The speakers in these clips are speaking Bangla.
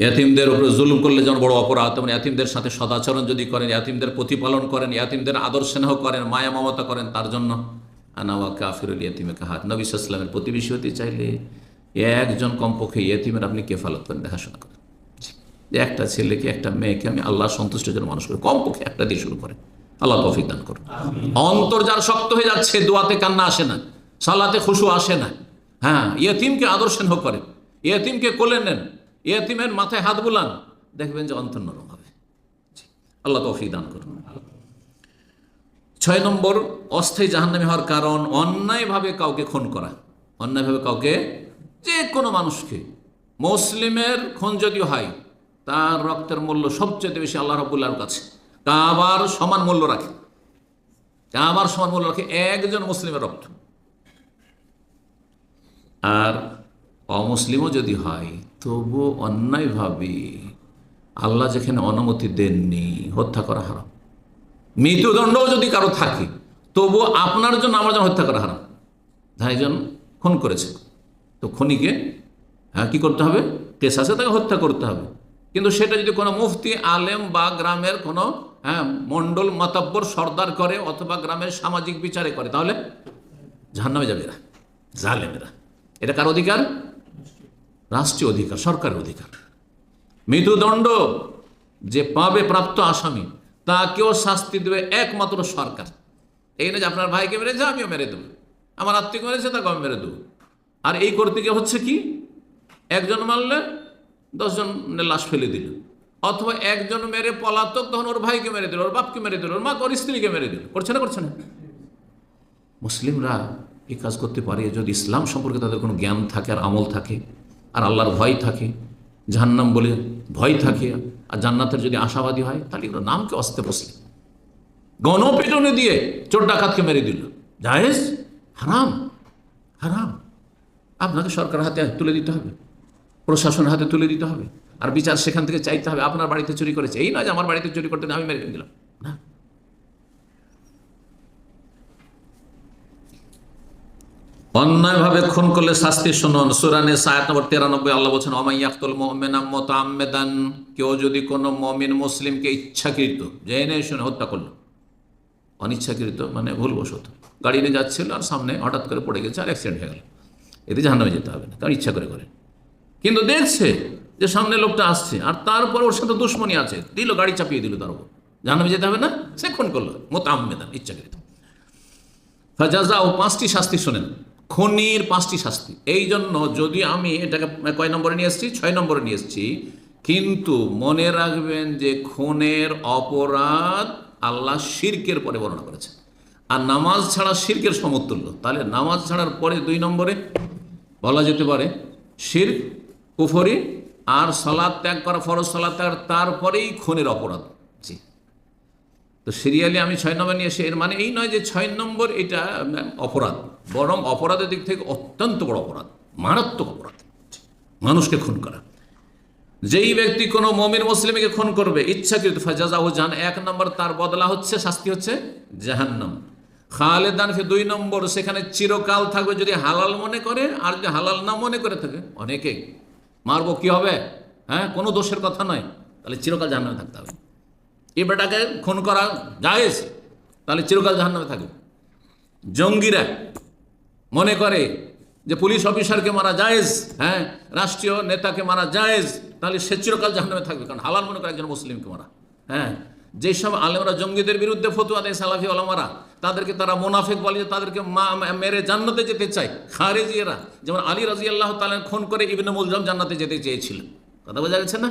ইয়াতিমদের উপরে জুলুম করলে যেমন বড় অপরাধ তেমন ইয়াতিমদের সাথে সদাচরণ যদি করেন ইয়াতিমদের প্রতিপালন করেন ইয়াতিমদের আদর স্নেহ করেন মায়া মমতা করেন তার জন্য আনাওয়া কাফিরুল ইয়াতিমে কাহাত। নবী সাল্লামের প্রতিবেশী হতে চাইলে একজন কমপক্ষে ইয়াতিমের আপনি কেফালত করেন দেখাশোনা করেন। একটা ছেলেকে একটা মেয়েকে আমি আল্লাহ সন্তুষ্টের জন্য মানুষ করি কমপক্ষে একটা দিয়ে শুরু করেন। আল্লাহ তৌফিক দান করুন। অন্তর যার শক্ত হয়ে যাচ্ছে দোয়াতে কান্না আসে না সালাতে খুশু আসে না। হ্যাঁ ইয়তিমকে আদর স্নেহ করেন ইয়তিমকে কোলে নেন ইয়তিমের মাথায় হাত বুলান, দেখবেন যে অন্তর নরম হবে। আল্লাহ তৌফিক দান করুন। ছয় নম্বর, অস্থায়ী জাহান্নামী হওয়ার কারণ, অন্যায়ভাবে কাউকে খুন করা। অন্যায়ভাবে কাউকে, যে কোনো মানুষকে। মুসলিমের খুন যদি হয়, তার রক্তের মূল্য সবচেয়ে বেশি আল্লাহ রবুল্লাহর কাছে। কাবার সমান মূল্য রাখে। কাবার সমান মূল্য রাখে একজন মুসলিমের রক্ত। আর অমুসলিমও যদি হয় তবু অন্যায়ভাবে আল্লাহ যেখানে অনুমতি দেননি, হত্যা করা হারাম। মৃত্যুদণ্ডও যদি কারও থাকে তবু আপনার জন্য আমার জন্য হত্যা করা হারাম। ধাইজন খুন করেছে। তো খনিকে হ্যাঁ কী করতে হবে? কেস আছে, তাকে হত্যা করতে হবে। কিন্তু সেটা যদি কোনো মুফতি, আলেম বা গ্রামের কোনো হ্যাঁ মণ্ডল, মাতাব্বর, সর্দার করে অথবা গ্রামের সামাজিক বিচারে করে, তাহলে জাহান্নামে যাবে এরা। জালেমেরা। এটা কার অধিকার? রাষ্ট্রীয় অধিকার, সরকারের অধিকার। মৃত্যুদণ্ড যে পাবে প্রাপ্ত আসামি, তাকেও শাস্তি দেবে একমাত্র সরকার। এই না যে আপনার ভাইকে মেরেছে, আমিও মেরে দেবো। আমার আত্মীয় মেরেছে, তাকে আমি মেরে দেবো। আর এই করতে গিয়ে হচ্ছে কি? একজন মারলে দশজনের লাশ ফেলে দিল। অথবা একজন মেরে পলাতক, তখন ওর ভাইকে মেরে দিল, ওর বাপকে মেরে দিল, ওর মাকে ওর স্ত্রীকে মেরে দিল। করছে না করছে না? মুসলিমরা এই কাজ করতে পারে যদি ইসলাম সম্পর্কে তাদের কোনো জ্ঞান থাকে আর আমল থাকে। আর আল্লাহর ভয় থাকে, জাহান্নাম বলে ভয় থাকে, আর জান্নাতের যদি আশাবাদী হয়, তাহলে এগুলো নামকে অস্তে বসলে গণপিটনে দিয়ে চোর ডাকাতকে মেরে দিল। জায়েজ? হারাম। হারাম। আপনাকে সরকার হাতে তুলে দিতে হবে, প্রশাসনের হাতে তুলে দিতে হবে, আর বিচার সেখান থেকে চাইতে হবে, আপনার বাড়িতে চুরি করেছে। এই নয় যে আমার বাড়িতে চুরি করতে আমি মেরে দিলাম না অন্যায়ভাবে খুন করলে শাস্তি শুনুন। সুরানে সায়াত নম্বর তিরানব্বই, আল্লাহ বলছেন অমাইয়াকুল মোমেনাম মোতামেদান কেউ যদি কোনো মমিন মুসলিমকে ইচ্ছাকৃত জেনে শুনে হত্যা করল, অনিচ্ছাকৃত মানে ভুলবশত, গাড়ি নিয়ে যাচ্ছিল আর সামনে হঠাৎ করে পড়ে গেছে আর অ্যাক্সিডেন্ট হয়ে গেল, এতে জাহান্নামে যেতে হবে না, কারণ ইচ্ছা করে করে। কিন্তু দেখছে যে সামনে লোকটা আসছে আর তারপর ওর সাথে দুশ্মনী আছে, দিল, গাড়ি চাপিয়ে দিল তার উপর। জাহান্নামে যেতে হবে না, সে খুন করল মোতামেদান ইচ্ছাকৃত। ফাজাজা ও পাঁচটি শাস্তি শোনেন। খুনির পাঁচটি শাস্তি। এই জন্য যদি আমি এটাকে কয় নম্বরে নিয়ে এসেছি? ছয় নম্বরে নিয়ে এসেছি। কিন্তু মনে রাখবেন যে খুনের অপরাধ আল্লাহ শিরকের পরে বর্ণনা করেছে আর নামাজ ছাড়া শিরকের সমতুল্য। তাহলে নামাজ ছাড়ার পরে দুই নম্বরে বলা যেতে পারে শির কুফরি আর সলাদ ত্যাগ করা ফরজ সলাদ ত্যাগ, তারপরেই খুনের অপরাধ। জি। তো সিরিয়ালি আমি ছয় নম্বর নিয়ে এসে, এর মানে এই নয় যে ছয় নম্বর এটা অপরাধ। বরং অপরাধের দিক থেকে অত্যন্ত বড় অপরাধ, মারাত্মক অপরাধ। মানুষকে খুন করা। যেই ব্যক্তি কোনো মমিন মুসলিমকে খুন করবে, ইচ্ছাকৃত, ফাজাজাহু জাহান, এক নম্বর তার বদলা হচ্ছে, শাস্তি হচ্ছে জাহান্নাম। খালেদান ফি দুই নম্বর, সেখানে চিরকাল থাকবে যদি হালাল মনে করে, আর যদি হালাল না মনে করে থাকে, অনেকেই। মারবো কি হবে? হ্যাঁ কোনো দোষের কথা নয়। তাহলে চিরকাল জাহান্নামে থাকতে হবে। এই বেটাকে খুন করা জায়েজ তাহলে চিরকাল জাহান্নামে থাকবে। জঙ্গিরা মনে করে যে পুলিশ অফিসারকে মারা জায়েজ হ্যাঁ রাষ্ট্রীয় নেতাকে মারা জায়েজ, তাহলে সে চিরকাল জাহান্নামে থাকবে। কারণ হালাল মনে করে একজন মুসলিমকে মারা হ্যাঁ। যেসব আলেমরা জঙ্গিদের বিরুদ্ধে ফতুয়া দেয়, সালাফি আলমারা তাদেরকে তারা মোনাফেক বলে যে তাদেরকে মেরে জান্নাতে যেতে চায় খারেজিয়েরা যেমন আলী রাজি আল্লাহ তালেন খুন করে ইবনে মুলজাম জান্নাতে যেতে চেয়েছিল। কথা বোঝা গেছে না?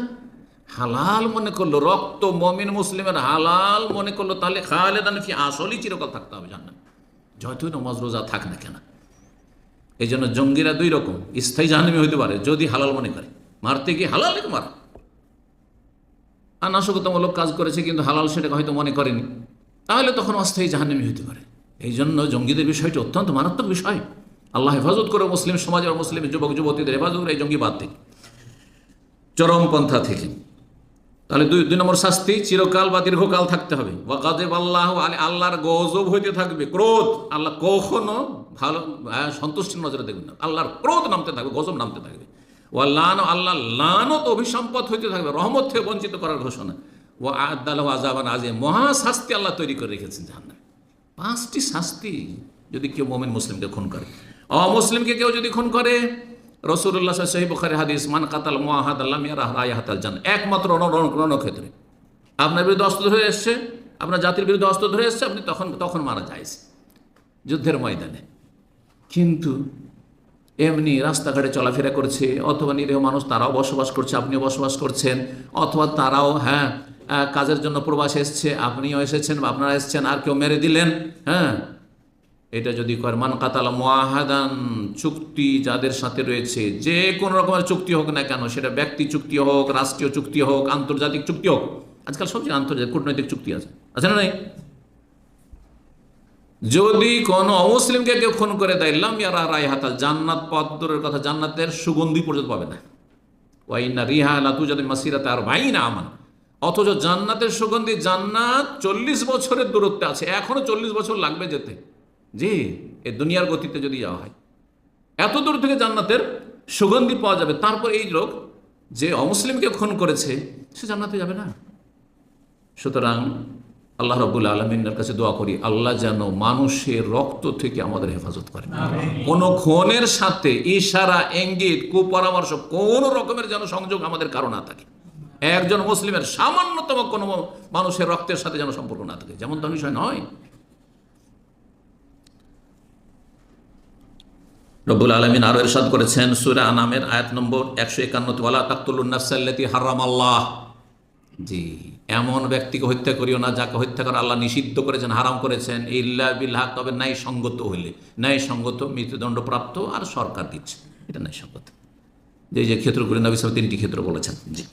হালাল মনে করল, রক্ত মমিন মুসলিমের হালাল মনে করল, তাহলে খালেদান ফি আসলই চিরকাল থাকতে হবে জান্নাত যতই নমাজ রোজা থাক না কেন। এই জন্য জঙ্গিরা দুই রকম, স্থায়ী জাহান্নামী হইতে পারে, যদি হালাল মনে করে। মারতে গিয়ে হালাল মারা? আর নাশকতামূলক কাজ করেছে কিন্তু হালাল সেটাকে হয়তো মনে করেনি। তাহলে তখন অস্থায়ী জাহান্নামী হইতে পারে। এই জন্য জঙ্গিদের বিষয়টি অত্যন্ত মারাত্মক বিষয়। আল্লাহ হেফাজত করে মুসলিম সমাজ আর মুসলিম যুবক যুবতীদের হেফাজত করে এই জঙ্গিবাদ থেকে চরমপন্থা থেকে। তাহলে দুই দুই নম্বর শাস্তি চিরকাল বা দীর্ঘকাল থাকতে হবে। আল্লাহ আলী আল্লাহর গজব হইতে থাকবে ক্রোধ। আল্লাহ কখনো ভালো হ্যাঁ, সন্তুষ্টির নজরে দেখবেন না। আল্লাহর ক্রোধ নামতে থাকবে গজব নামতে থাকবে। ও লান আল্লাহ লানত অভিসম্পদ হইতে থাকবে রহমত থেকে বঞ্চিত করার ঘোষণা। ও আদাল আজাবান আজে মহা শাস্তি আল্লাহ তৈরি করে রেখেছেন জাহান্নামে। পাঁচটি শাস্তি যদি কেউ মোমেন মুসলিমকে খুন করে। অমুসলিমকে কেউ যদি খুন করে রসুল্লাহ সহি বখারি হাদিস, মান কাতাল মোয়াহাদ আল্লাহ মিয়া রায় হাতাল জান একমাত্র রণ- রণ- রণক্ষেত্রে। আপনার বিরুদ্ধে অস্ত্র ধরে এসছে, আপনার জাতির বিরুদ্ধে অস্ত্র ধরে এসছে, আপনি তখন তখন মারা যায়। যুদ্ধের ময়দানে। কিন্তু এমনি রাস্তাঘাটে চলাফেরা করছে, অথবা নিরীহ মানুষ তারাও বসবাস করছে, আপনিও বসবাস করছেন, অথবা তারাও হ্যাঁ কাজের জন্য প্রবাস এসছে, আপনিও এসেছেন বা আপনারা এসেছেন, আর কেউ মেরে দিলেন হ্যাঁ? এটা যদি করে, মান কাতালা মোয়াহাদান চুক্তি যাদের সাথে রয়েছে, যে কোনো রকমের চুক্তি হোক না কেন, সেটা ব্যক্তি চুক্তি হোক, রাষ্ট্রীয় চুক্তি হোক, আন্তর্জাতিক চুক্তি হোক, আজকাল সবচেয়ে আন্তর্জাতিক কূটনৈতিক চুক্তি আছে আছে না নাই? যদি কোনো অমুসলিমকে কেউ খুন করে দেয়, লাম ইয়ারা রায় হাতাল জান্নাত পদ্মরের কথা জান্নাতের সুগন্ধি পর্যন্ত পাবে না। ওয়াইনা রিহা লাতু যদি মাসিরাতে আর ভাই না আমান। অথচ জান্নাতের সুগন্ধি জান্নাত চল্লিশ বছরের দূরত্বে আছে, এখনও চল্লিশ বছর লাগবে যেতে। জি এ দুনিয়ার গতিতে যদি যাওয়া হয়। এত দূর থেকে জান্নাতের সুগন্ধি পাওয়া যাবে তারপর এই লোক যে অমুসলিমকে খুন করেছে সে জান্নাতে যাবে না। সুতরাং আল্লাহ রবুল আলমিনের কাছে দোয়া করি আল্লাহ যেন মানুষের রক্ত থেকে আমাদের হেফাজত করে। কোন খুনের সাথে ইশারা ইঙ্গিত কুপরামর্শ কোন রকমের যেন সংযোগ আমাদের কারও না থাকে। একজন মুসলিমের সামান্যতম কোনো মানুষের রক্তের সাথে যেন সম্পর্ক না থাকে। যেমন তো বিষয় নয়। রব্বুল আলমিন আরও এরশাদ করেছেন সুরা আনামের আয়াত নম্বর একশো একান্নতে, ওয়ালা তাকতুল্লাসাল্লাতি হারাম আল্লাহ। জি, এমন ব্যক্তিকে হত্যা করিও না, যাকে হত্যা করা আল্লাহ নিষিদ্ধ করেছেন, হারাম করেছেন, ইল্লা বিল্লাহ, তবে ন্যায় সঙ্গত হইলে ন্যায় সঙ্গত মৃত্যুদণ্ডপ্রাপ্ত আর সরকার দিচ্ছে। এটা ন্যায় সঙ্গত যে যে ক্ষেত্রগুলি নবী সাহেব তিনটি ক্ষেত্র বলেছেন। জি।